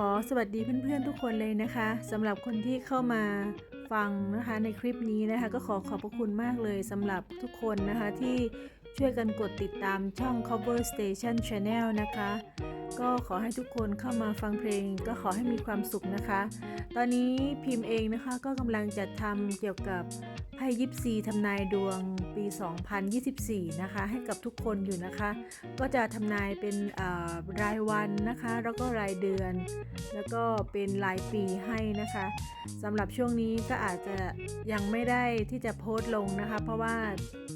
ขอสวัสดีเพื่อนๆทุกคนเลยนะคะสำหรับคนที่เข้ามาฟังนะคะในคลิปนี้นะคะก็ขอขอบพระคุณมากเลยสำหรับทุกคนนะคะที่ช่วยกันกดติดตามช่อง Cover Station Channel นะคะ ก็ขอให้ทุกคนเข้ามาฟังเพลง ก็ขอให้มีความสุขนะคะ ตอนนี้พิมพ์เองนะคะก็กำลังจะทำเกี่ยวกับไพ่ยิปซีทำนายดวงปี 2024 นะคะ ให้กับทุกคนอยู่นะคะ ก็จะทำนายเป็นรายวันนะคะ แล้วก็รายเดือน แล้วก็เป็นรายปีให้นะคะสำหรับช่วงนี้ก็อาจจะยังไม่ได้ที่จะโพสต์ลงนะคะ เพราะว่า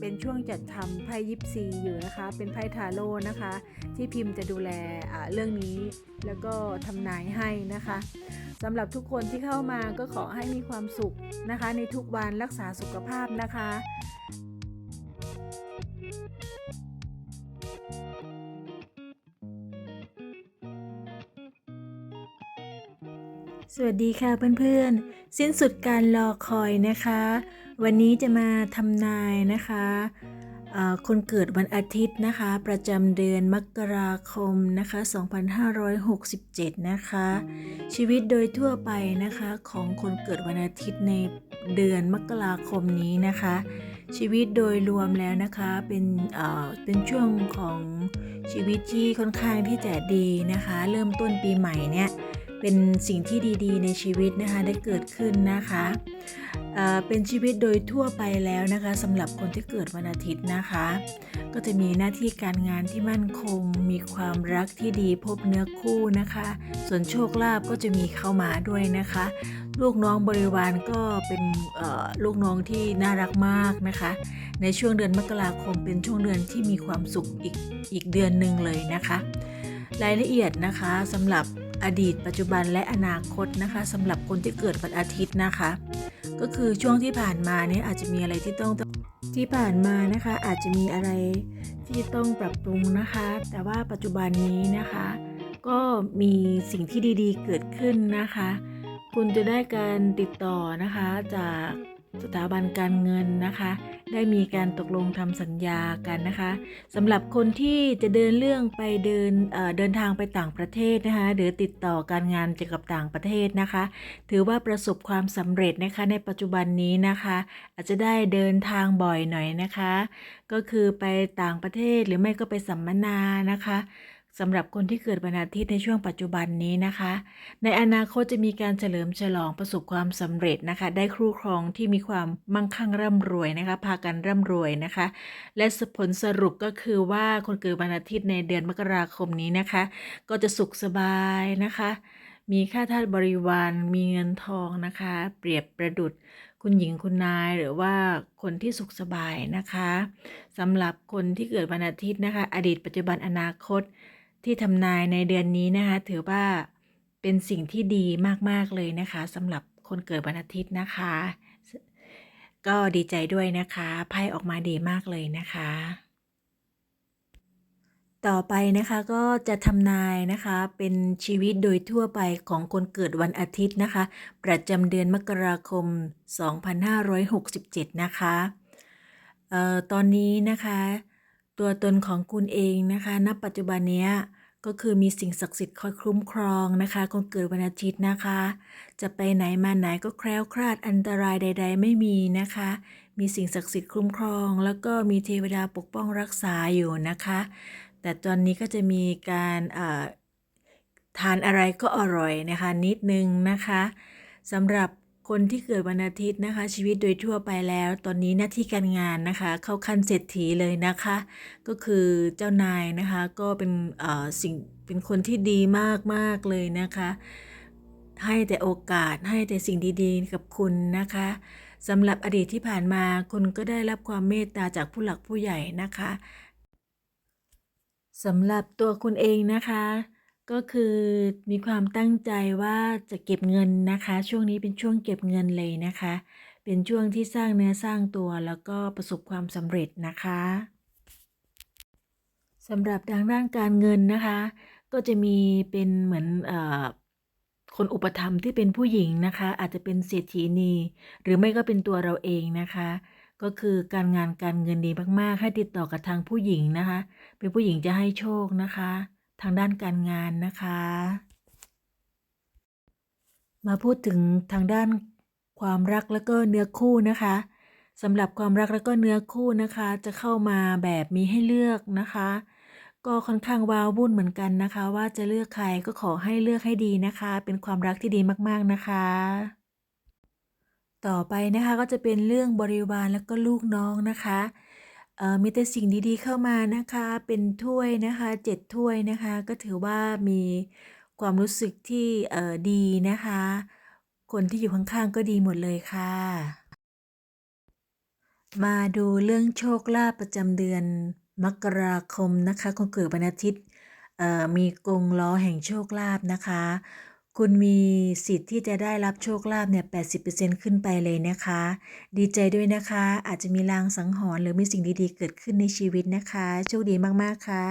เป็นช่วงจัดทำไพ่ยิปซีอยู่นะคะ เป็นไพ่ทาโร่นะคะ ที่พิมพ์จะดูแลเรื่องนี้ แล้วก็ทำนายให้นะคะสำหรับทุกคนที่เข้ามาก็ขอให้มีความสุขนะคะ ในทุกวันรักษาสุขภาพนะคะสวัสดีค่ะเพื่อนๆ สิ้นสุดการรอคอยนะคะ วันนี้จะมาทำนายนะคะ คนเกิดวันอาทิตย์นะคะ ประจำเดือนมกราคมนะคะ 2567 นะคะ ชีวิตโดยทั่วไปนะคะของคนเกิดวันอาทิตย์ในเดือนมกราคมนี้นะคะ ชีวิตโดยรวมแล้วนะคะเป็นเอ่อเป็นช่วงของชีวิตที่ค่อนข้างที่จะดีนะคะ เริ่มต้นปีใหม่เนี่ยเป็นสิ่งที่ดีๆ ในชีวิตนะคะได้เกิดขึ้นนะคะ เป็นชีวิตโดยทั่วไปแล้วนะคะสำหรับคนที่เกิดวันอาทิตย์นะคะ ก็จะมีหน้าที่การงานที่มั่นคง มีความรักที่ดีพบเนื้อคู่นะคะ ส่วนโชคลาภก็จะมีเข้ามาด้วยนะคะ ลูกน้องบริวารก็เป็นลูกน้องที่น่ารักมากนะคะ ในช่วงเดือนมกราคมเป็นช่วงเดือนที่มีความสุขอีกอีกเดือนหนึ่งเลยนะคะ รายละเอียดนะคะสำหรับอดีตปัจจุบันและอนาคตนะคะสำหรับคนที่เกิดวันอาทิตย์นะคะ ก็คือช่วงที่ผ่านมาเนี่ยอาจจะมีอะไรที่ต้องที่ผ่านมานะคะอาจจะมีอะไรที่ต้องปรับปรุงนะคะ แต่ว่าปัจจุบันนี้นะคะ ก็มีสิ่งที่ดีๆ เกิดขึ้นนะคะ คุณจะได้การติดต่อนะคะจากสถาบันการเงินนะคะ ได้มีการตกลงทำสัญญากันนะคะสำหรับคนที่จะเดินเรื่องไปเดินเเดินทางไปต่างประเทศนะคะหรือติดต่อการงานเกี่ยวกับต่างประเทศนะคะ ถือว่าประสบความสำเร็จนะคะในปัจจุบันนี้นะคะ อาจจะได้เดินทางบ่อยหน่อยนะคะ ก็คือไปต่างประเทศหรือไม่ก็ไปสัมมนานะคะ สำหรับคนที่เกิดวันอาทิตย์ในช่วงปัจจุบันนี้นะคะ ในอนาคตจะมีการเฉลิมฉลองประสบความสำเร็จนะคะ ได้ครู่ครองที่มีความมั่งคั่งร่ำรวยนะคะ พากันร่ำรวยนะคะ และผลสรุปก็คือว่าคนเกิดวันอาทิตย์ในเดือนมกราคมนี้นะคะ ก็จะสุขสบายนะคะ มีค่าทาสบริวาร มีเงินทองนะคะ เปรียบประดุดคุณหญิงคุณนายหรือว่าคนที่สุขสบายนะคะสำหรับคนที่เกิดวันอาทิตย์นะคะ อดีตปัจจุบันอนาคต ที่ทำนายในเดือนนี้นะคะ ถือว่าเป็นสิ่งที่ดีมาก ๆ เลยนะคะสำหรับคนเกิดวันอาทิตย์นะคะ ก็ดีใจด้วยนะคะไพ่ออกมาดีมากเลยนะคะ ต่อไปนะคะก็จะทำนายนะคะเป็นชีวิตโดยทั่วไปของคนเกิดวันอาทิตย์นะคะ ประจำเดือนมกราคม 2567 นะคะเอ่อตอนนี้นะคะ ตัวตนของคุณเองนะคะณปัจจุบันเนี้ยก็คือมีสิ่งศักดิ์สิทธิ์คอยคุ้มครองนะคะคนเกิดวันอาทิตย์นะคะ จะไปไหนมาไหนก็แคล้วคลาดอันตรายใด ๆ ไม่มีนะคะ มีสิ่งศักดิ์สิทธิ์คุ้มครอง แล้วก็มีเทวดาปกป้องรักษาอยู่นะคะ แต่ตอนนี้ก็จะมีการเอ่อทานอะไรก็อร่อยนะคะนิดนึงนะคะสำหรับ คนที่เกิดวันอาทิตย์นะคะ ชีวิตโดยทั่วไปแล้ว ตอนนี้หน้าที่การงานนะคะ เข้าขั้นเศรษฐีเลยนะคะ ก็คือเจ้านายนะคะก็เป็นเอ่อสิ่งเป็นคนที่ดีมากๆเลยนะคะ ให้แต่โอกาสให้แต่สิ่งดีๆ กับคุณนะคะสำหรับอดีตที่ผ่านมาคุณก็ได้รับความเมตตาจากผู้หลักผู้ใหญ่นะคะสำหรับตัวคุณเองนะคะ ก็คือมีความตั้งใจว่าจะเก็บเงินนะคะ ช่วงนี้เป็นช่วงเก็บเงินเลยนะคะ เป็นช่วงที่สร้างเนื้อสร้างตัวแล้วก็ประสบความสำเร็จนะคะสำหรับทางด้านการเงินนะคะ ก็จะมีเป็นเหมือนเอ่อคนอุปถัมภ์ที่เป็นผู้หญิงนะคะ อาจจะเป็นเศรษฐีนีหรือไม่ก็เป็นตัวเราเองนะคะ ก็คือการงานการเงินดีมากๆ ให้ติดต่อกับทางผู้หญิงนะคะ เป็นผู้หญิงจะให้โชคนะคะ ทางด้านการงานนะคะ มาพูดถึงทางด้านความรักแล้วก็เนื้อคู่นะคะสำหรับความรักแล้วก็เนื้อคู่นะคะ จะเข้ามาแบบมีให้เลือกนะคะ ก็ค่อนข้างว้าวุ่นเหมือนกันนะคะ ว่าจะเลือกใครก็ขอให้เลือกให้ดีนะคะ เป็นความรักที่ดีมากๆนะคะ ต่อไปนะคะก็จะเป็นเรื่องบริวารแล้วก็ลูกน้องนะคะ มีแต่สิ่งดีๆเข้ามานะคะ เป็นถ้วยนะคะ7ถ้วยนะคะ ก็ถือว่ามีความรู้สึกที่ดีนะคะ คนที่อยู่ข้างๆก็ดีหมดเลยค่ะ มาดูเรื่องโชคลาภประจำเดือนมกราคมนะคะคนเกิดวันอาทิตย์มีกงล้อแห่งโชคลาภนะคะ คุณมีสิทธิ์ที่จะได้รับโชคลาภเนี่ย 80%ขึ้นไปเลยนะคะ ดีใจด้วยนะคะ อาจจะมีลางสังหรณ์หรือมีสิ่งดีๆ เกิดขึ้นในชีวิตนะคะ โชคดีมากๆ ค่ะ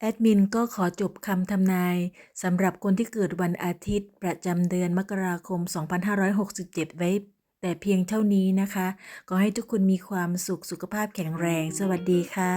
แอดมินก็ขอจบคำทำนายสำหรับคนที่เกิดวันอาทิตย์ ประจำเดือนมกราคม 2567 ไว้แต่เพียงเท่านี้นะคะขอให้ทุกคนมีความสุขสุขภาพแข็งแรง สวัสดีค่ะ